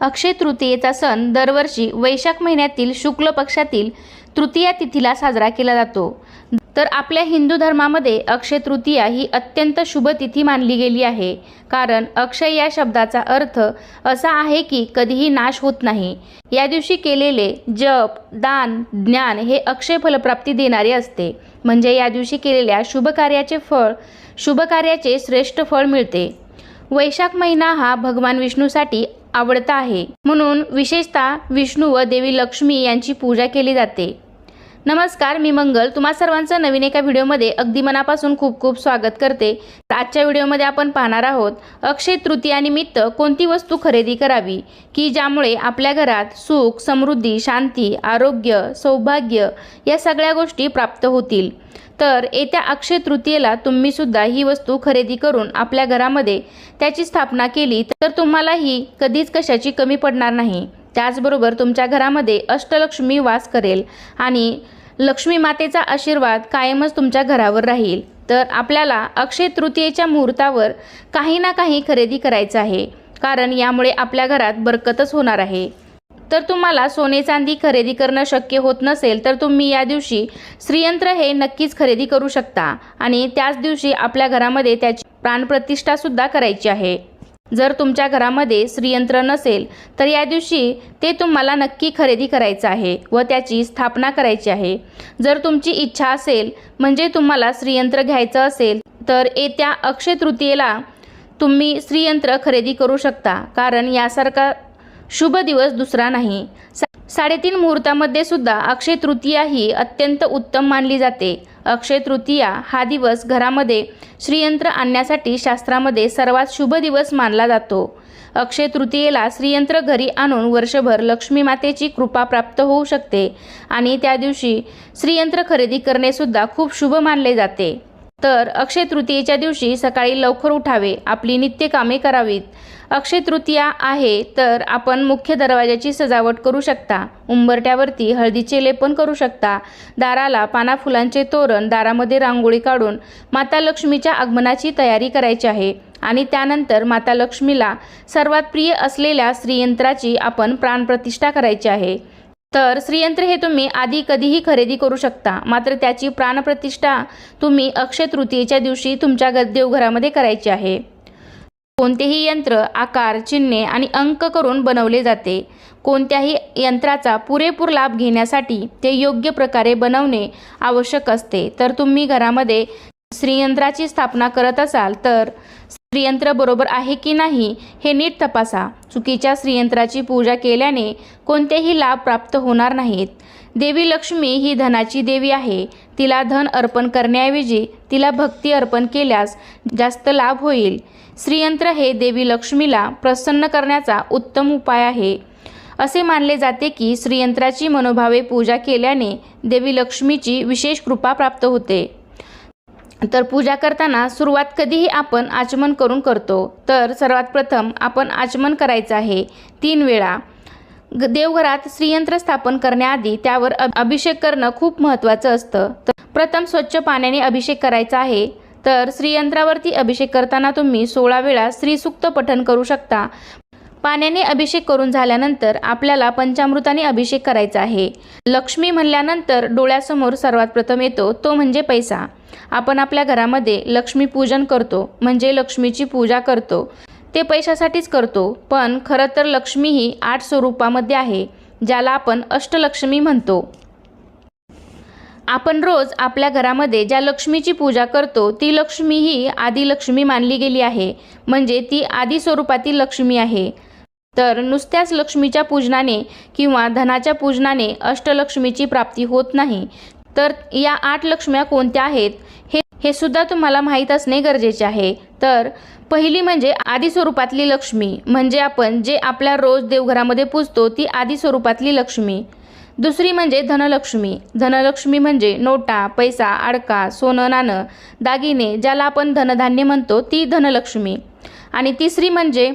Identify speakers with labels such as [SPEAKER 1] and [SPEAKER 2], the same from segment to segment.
[SPEAKER 1] अक्षय तृतीयेचा सण दरवर्षी वैशाख महिन्यातील शुक्ल पक्षातील तृतीया तिथीला साजरा केला जातो. तर आपल्या हिंदू धर्मामध्ये अक्षय तृतीया ही अत्यंत शुभ तिथी मानली गेली आहे. कारण अक्षय या शब्दाचा अर्थ असा आहे की कधीही नाश होत नाही. या दिवशी केलेले जप दान ज्ञान हे अक्षय फलप्राप्ती देणारे असते. म्हणजे या दिवशी केलेल्या शुभ कार्याचे फळ शुभ कार्याचे श्रेष्ठ फळ मिळते. वैशाख महिना हा भगवान विष्णूसाठी आवडता आहे. म्हणून विशेषतः विष्णू व देवी लक्ष्मी यांची पूजा केली जाते. नमस्कार मी मंगल. तुम्हा सर्वांचं नवीन एका व्हिडिओमध्ये अगदी मनापासून खूप खूप स्वागत करते. तर आजच्या व्हिडिओमध्ये आपण पाहणार आहोत अक्षय तृतीयानिमित्त कोणती वस्तू खरेदी करावी? की ज्यामुळे आपल्या घरात सुख समृद्धी शांती आरोग्य सौभाग्य या सगळ्या गोष्टी प्राप्त होतील? तर येत्या अक्षय तृतीयेला तुम्ही सुद्धा ही वस्तू खरेदी करून आपल्या घरामध्ये त्याची स्थापना केली तर तुम्हाला ही कधीच कशाची कमी पडणार नाही. त्याचबरोबर तुमच्या घरामध्ये अष्टलक्ष्मी वास करेल आणि लक्ष्मी मातेचा आशीर्वाद कायमच तुमच्या घरावर राहील. तर आपल्याला अक्षय तृतीयेच्या मुहूर्तावर काही ना काही खरेदी करायचं आहे कारण यामुळे आपल्या घरात बरकतच होणार आहे. तर तुम्हाला सोने चांदी खरेदी करणं शक्य होत नसेल तर तुम्ही या दिवशी श्रीयंत्र हे नक्कीच खरेदी करू शकता आणि त्याच दिवशी आपल्या घरामध्ये त्याची प्राणप्रतिष्ठासुद्धा करायची आहे. जर तुमच्या घरामध्ये श्रीयंत्र नसेल तर या दिवशी ते तुम्हाला नक्की खरेदी करायचं आहे व त्याची स्थापना करायची आहे. जर तुमची इच्छा असेल म्हणजे तुम्हाला श्रीयंत्र घ्यायचं असेल तर येत्या अक्षय तृतीयेला तुम्ही श्रीयंत्र खरेदी करू शकता कारण यासारखा शुभ दिवस दुसरा नाही. साडेतीन मुहूर्तामध्ये सुद्धा अक्षय तृतीया ही अत्यंत उत्तम मानली जाते. अक्षय तृतीया हा दिवस घरामध्ये श्रीयंत्र आणण्यासाठी शास्त्रामध्ये सर्वात शुभ दिवस मानला जातो. अक्षय तृतीयेला श्रीयंत्र घरी आणून वर्षभर लक्ष्मी मातेची कृपा प्राप्त होऊ शकते आणि त्या दिवशी श्रीयंत्र खरेदी करणेसुद्धा खूप शुभ मानले जाते. तर अक्षय तृतीयेच्या दिवशी सकाळी लवकर उठावे आपली नित्य कामे करावीत. अक्षय तृतीया आहे तर आपण मुख्य दरवाजाची सजावट करू शकता. उंबरट्यावरती हळदीचे लेपन करू शकता. दाराला पाना फुलांचे तोरण दारामध्ये रांगोळी काढून माता लक्ष्मीच्या आगमनाची तयारी करायची आहे. आणि त्यानंतर माता लक्ष्मीला सर्वात प्रिय असलेल्या श्रीयंत्राची आपण प्राणप्रतिष्ठा करायची आहे. तर श्रीयंत्र हे तुम्ही आधी कधीही खरेदी करू शकता. मात्र त्याची प्राणप्रतिष्ठा तुम्ही अक्षय तृतीयेच्या दिवशी तुमच्या ग देवघरामध्ये करायची आहे. कोणतेही यंत्र आकार चिन्हे आणि अंक करून बनवले जाते. कोणत्याही यंत्राचा पुरेपूर लाभ घेण्यासाठी ते योग्य प्रकारे बनवणे आवश्यक असते. तर तुम्ही घरामध्ये श्रीयंत्राची स्थापना करत असाल तर श्रीयंत्र बरोबर आहे की नाही हे नीट तपासा. चुकीच्या श्रीयंत्राची पूजा केल्याने कोणतेही लाभ प्राप्त होणार नाहीत. देवी लक्ष्मी ही धनाची देवी आहे. तिला धन अर्पण करण्याऐवजी तिला भक्ती अर्पण केल्यास जास्त लाभ होईल. श्रीयंत्र हे देवी लक्ष्मीला प्रसन्न करण्याचा उत्तम उपाय आहे. असे मानले जाते की श्रीयंत्राची मनोभावे पूजा केल्याने देवी लक्ष्मीची विशेष कृपा प्राप्त होते. तर पूजा करताना सुरुवात कधीही आपण आचमन करून करतो. तर सर्वात प्रथम आपण आचमन करायचं आहे तीन वेळा. देवघरात श्रीयंत्र स्थापन करण्याआधी त्यावर अभिषेक करणं खूप महत्त्वाचं असतं. तर प्रथम स्वच्छ पाण्याने अभिषेक करायचा आहे. तर श्रीयंत्रावरती अभिषेक करताना तुम्ही सोळा वेळा श्रीसुक्त पठण करू शकता. पाण्याने अभिषेक करून झाल्यानंतर आपल्याला पंचामृताने अभिषेक करायचा आहे. लक्ष्मी म्हणल्यानंतर डोळ्यासमोर सर्वात प्रथम येतो तो म्हणजे पैसा. आपण आपल्या घरामध्ये लक्ष्मीपूजन करतो म्हणजे लक्ष्मीची पूजा करतो. ते पैशासाठीच करतो पण खरं तर लक्ष्मी ही आठ स्वरूपामध्ये आहे ज्याला आपण अष्टलक्ष्मी म्हणतो. आपण रोज आपल्या घरामध्ये ज्या लक्ष्मीची पूजा करतो ती लक्ष्मी ही आदिलक्ष्मी मानली गेली आहे म्हणजे ती आदी स्वरूपातील लक्ष्मी आहे. तर नुसत्याच लक्ष्मीच्या पूजनाने किंवा धनाच्या पूजनाने अष्टलक्ष्मीची प्राप्ती होत नाही. तर या आठ लक्ष्म्या कोणत्या आहेत? हे हे सुद्धा तुम्हाला माहीत असणे गरजेचे आहे. तर पहिली म्हणजे आदी स्वरूपातली लक्ष्मी. म्हणजे आपण जे आपल्या रोज देवघरामध्ये पूजतो ती आदी स्वरूपातली लक्ष्मी. दुसरी म्हणजे धनलक्ष्मी. धनलक्ष्मी म्हणजे नोटा पैसा अडका सोनं नाणं दागिने ज्याला आपण धनधान्य म्हणतो ती धनलक्ष्मी. आणि तिसरी म्हणजे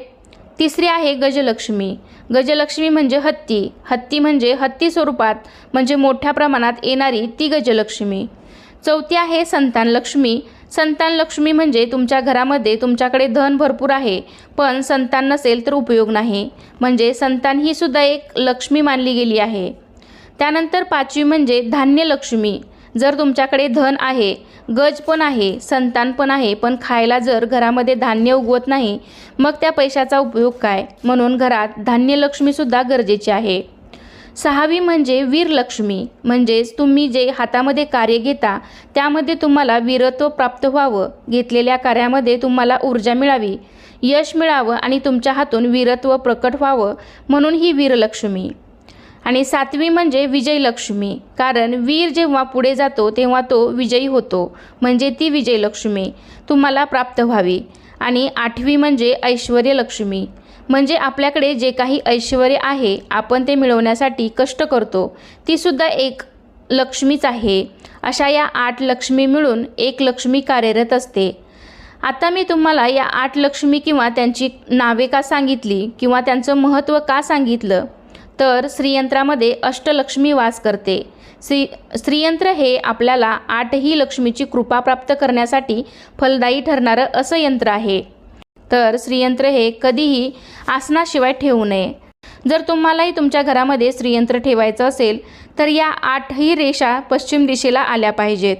[SPEAKER 1] तिसरी आहे गजलक्ष्मी. गजलक्ष्मी म्हणजे हत्ती. हत्ती म्हणजे हत्ती स्वरूपात म्हणजे मोठ्या प्रमाणात येणारी ती गजलक्ष्मी. चौथी आहे संतानलक्ष्मी संतान लक्ष्मी म्हणजे तुमच्या घरामध्ये तुमच्याकडे धन भरपूर आहे पण संतान नसेल तर उपयोग नाही. म्हणजे संतान ही सुद्धा एक लक्ष्मी मानली गेली आहे. त्यानंतर पाचवी म्हणजे धान्यलक्ष्मी. जर तुमच्याकडे धन आहे गज पण आहे संतान पण आहे पण खायला जर घरामध्ये धान्य उगवत नाही मग त्या पैशाचा उपयोग काय? म्हणून घरात धान्यलक्ष्मीसुद्धा गरजेची आहे. सहावी म्हणजे वीरलक्ष्मी. म्हणजेच तुम्ही जे हातामध्ये कार्य घेता त्यामध्ये तुम्हाला वीरत्व प्राप्त व्हावं. घेतलेल्या कार्यामध्ये तुम्हाला ऊर्जा मिळावी. यश मिळावं आणि तुमच्या हातून वीरत्व प्रकट व्हावं. म्हणून ही वीरलक्ष्मी. आणि सातवी म्हणजे विजयलक्ष्मी. कारण वीर जेव्हा पुढे जातो तेव्हा तो विजयी होतो. म्हणजे ती विजयलक्ष्मी. तुम्हाला प्राप्त व्हावी. आणि आठवी म्हणजे ऐश्वर्यलक्ष्मी. म्हणजे आपल्याकडे जे काही ऐश्वर आहे आपण ते मिळवण्यासाठी कष्ट करतो. तीसुद्धा एक लक्ष्मीच आहे. अशा या आठ लक्ष्मी मिळून एक लक्ष्मी कार्यरत असते. आता मी तुम्हाला या आठ लक्ष्मी किंवा त्यांची नावे का सांगितली किंवा त्यांचं महत्त्व का सांगितलं तर श्रीयंत्रामध्ये अष्टलक्ष्मी वास करते. श्री श्रीयंत्र हे आपल्याला आठही लक्ष्मीची कृपा प्राप्त करण्यासाठी फलदायी ठरणारं असं यंत्र आहे. तर श्रीयंत्र हे कधीही आसनाशिवाय ठेवू नये. जर तुम्हालाही तुमच्या घरामध्ये श्रीयंत्र ठेवायचं असेल तर या आठही रेषा पश्चिम दिशेला आल्या पाहिजेत.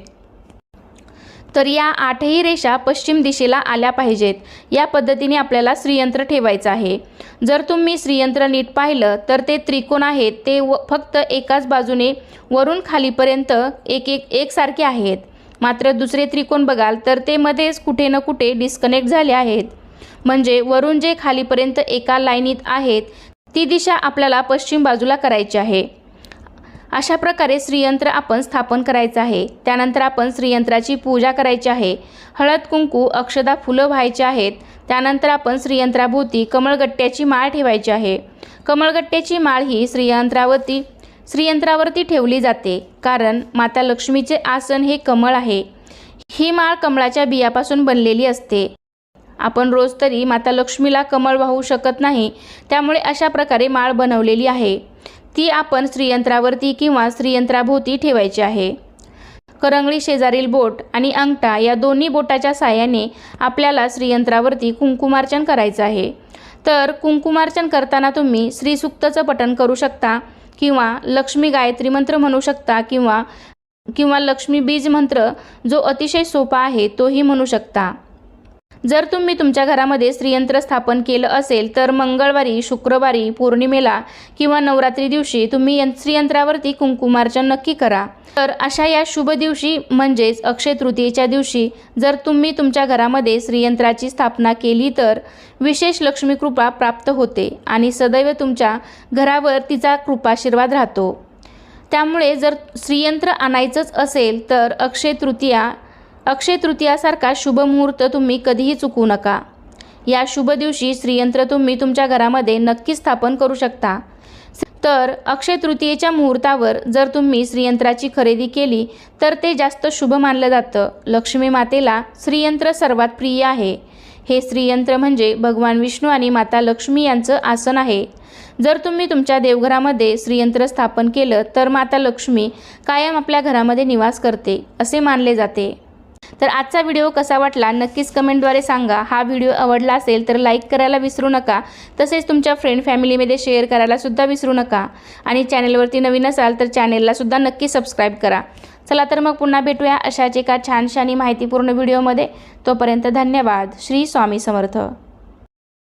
[SPEAKER 1] तर या आठही रेषा पश्चिम दिशेला आल्या पाहिजेत. या पद्धतीने आपल्याला श्रीयंत्र ठेवायचं आहे. जर तुम्ही श्रीयंत्र नीट पाहिलं तर ते त्रिकोण आहेत. ते व फक्त एकाच बाजूने वरून खालीपर्यंत एक एक एकसारखे आहेत. मात्र दुसरे त्रिकोण बघाल तर ते मध्येच कुठे न कुठे डिस्कनेक्ट झाले आहेत. म्हणजे वरून जे खालीपर्यंत एका लाईनीत आहेत ती दिशा आपल्याला पश्चिम बाजूला करायची आहे. अशा प्रकारे श्रीयंत्र आपण स्थापन करायचं आहे. त्यानंतर आपण श्रीयंत्राची पूजा करायची आहे. हळद कुंकू अक्षदा फुलं व्हायची आहेत. त्यानंतर आपण श्रीयंत्राभोवती कमळगट्ट्याची माळ ठेवायची आहे. कमळगट्ट्याची माळ ही श्रीयंत्रावरती श्रीयंत्रावरती ठेवली जाते. कारण माता लक्ष्मीचे आसन हे कमळ आहे. ही माळ कमळाच्या बियापासून बनलेली असते. आपण रोज तरी माता लक्ष्मीला कमळ वाहू शकत नाही. त्यामुळे अशा प्रकारे माळ बनवलेली आहे. ती आपण श्रीयंत्रावरती किंवा श्रीयंत्राभोवती ठेवायची आहे. करंगळी शेजारील बोट आणि अंगठा या दोन्ही बोटाच्या साहाय्याने आपल्याला श्रीयंत्रावरती कुंकुमार्चन करायचं आहे. तर कुंकुमार्चन करताना तुम्ही श्रीसुक्तचं पठण करू शकता किंवा लक्ष्मी गायत्री मंत्र म्हणू शकता किंवा किंवा लक्ष्मी बीज मंत्र जो अतिशय सोपा आहे तोही म्हणू शकता. जर तुम्ही तुमच्या घरामध्ये श्रीयंत्र स्थापन केलं असेल तर मंगळवारी शुक्रवारी पौर्णिमेला किंवा नवरात्री दिवशी तुम्ही यं कुंकुमार्चन नक्की करा. तर अशा या शुभ दिवशी म्हणजेच अक्षय तृतीयेच्या दिवशी जर तुम्ही तुमच्या घरामध्ये श्रीयंत्राची स्थापना केली तर विशेष लक्ष्मी कृपा प्राप्त होते आणि सदैव तुमच्या घरावर तिचा कृपाशीर्वाद राहतो. त्यामुळे जर श्रीयंत्र आणायचंच असेल तर अक्षय तृतीया अक्षय तृतीयासारखा शुभ मुहूर्त तुम्ही कधीही चुकू नका. या शुभ दिवशी श्रीयंत्र तुम्ही तुमच्या घरामध्ये नक्की स्थापन करू शकता. तर अक्षय तृतीयेच्या मुहूर्तावर जर तुम्ही श्रीयंत्राची खरेदी केली तर ते जास्त शुभ मानलं जातं. लक्ष्मी मातेला श्रीयंत्र सर्वात प्रिय आहे. हे श्रीयंत्र म्हणजे भगवान विष्णू आणि माता लक्ष्मी यांचं आसन आहे. जर तुम्ही तुमच्या देवघरामध्ये श्रीयंत्र स्थापन केलं तर माता लक्ष्मी कायम आपल्या घरामध्ये निवास करते असे मानले जाते. तर आजचा व्हिडिओ कसा वाटला नक्कीच कमेंटद्वारे सांगा. हा व्हिडिओ आवडला असेल तर लाईक करायला विसरू नका. तसेच तुमच्या फ्रेंड फॅमिलीमध्ये शेअर करायला सुद्धा विसरू नका. आणि चॅनेलवरती नवीन असाल तर चॅनेलला सुद्धा नक्की सबस्क्राईब करा. चला तर मग पुन्हा भेटूया अशाच एका छानशानी माहितीपूर्ण व्हिडिओमध्ये. तोपर्यंत धन्यवाद. श्री स्वामी समर्थ.